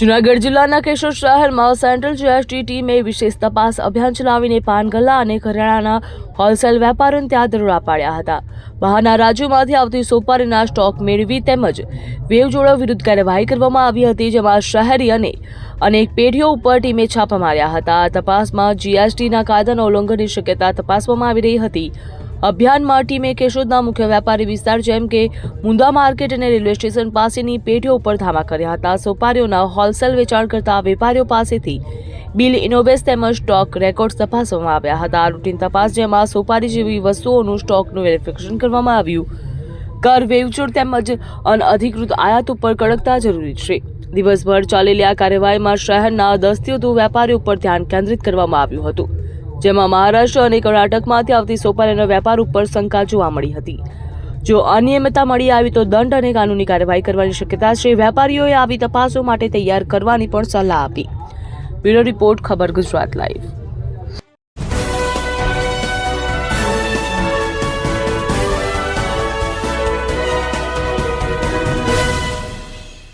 જુનાગઢ જિલ્લાના કેશોર શહેરમાં central GST ટીમે વિશેષ તપાસ અભિયાન ચલાવીને પાન ગલ્લા અને કરિયાણાના હોલસેલ વેપારીઓને ત્યાં દરોડા પાડ્યા હતા. બહારના રાજ્યોમાંથી આવતી સોપારીના સ્ટોક મેળવી તેમજ વેવજોડો વિરુદ્ધ કાર્યવાહી કરવામાં આવી હતી, જેમાં શહેરી અને અનેક પેઢીઓ ઉપર ટીમે છાપા માર્યા હતા. આ તપાસમાં જીએસટીના કાયદાના ઉલ્લંઘનની શક્યતા તપાસવામાં આવી રહી હતી. અભિયાનમાં ટીમે કેશોદના મુખ્ય વેપારી વિસ્તાર જેમ કે મુંદા માર્કેટ અને રેલવે સ્ટેશન પાસેની પેઢીઓ ઉપર ધામા કર્યા હતા. સોપારીઓના હોલસેલ વેચાણ કરતા વેપારીઓ પાસેથી બિલ ઇનોવેસ તેમજ સ્ટોક રેકોર્ડ તપાસવામાં આવ્યા હતા. રૂટીન તપાસ જેમાં સોપારી જેવી વસ્તુઓનું સ્ટોકનું વેરિફિકેશન કરવામાં આવ્યું. કર વેવચોર તેમજ અનઅધિકૃત આયાત ઉપર કડકતા જરૂરી છે. દિવસભર ચાલેલી આ કાર્યવાહીમાં શહેરના દસથી વધુ વેપારીઓ પર ધ્યાન કેન્દ્રિત કરવામાં આવ્યું હતું. જેમાં મહારાષ્ટ્ર અને કર્ણાટકમાંથી આવતી સોપારીના વેપાર ઉપર શંકા જોવા મળી હતી. જો અનિયમિતતા મળી આવી તો દંડ અને કાનૂની કાર્યવાહી કરવાની શક્યતા છે. વેપારીઓએ આવી તપાસો માટે તૈયાર કરવાની પણ સલાહ આપી. બ્યુરો રિપોર્ટ, ખબર ગુજરાત લાઈવ.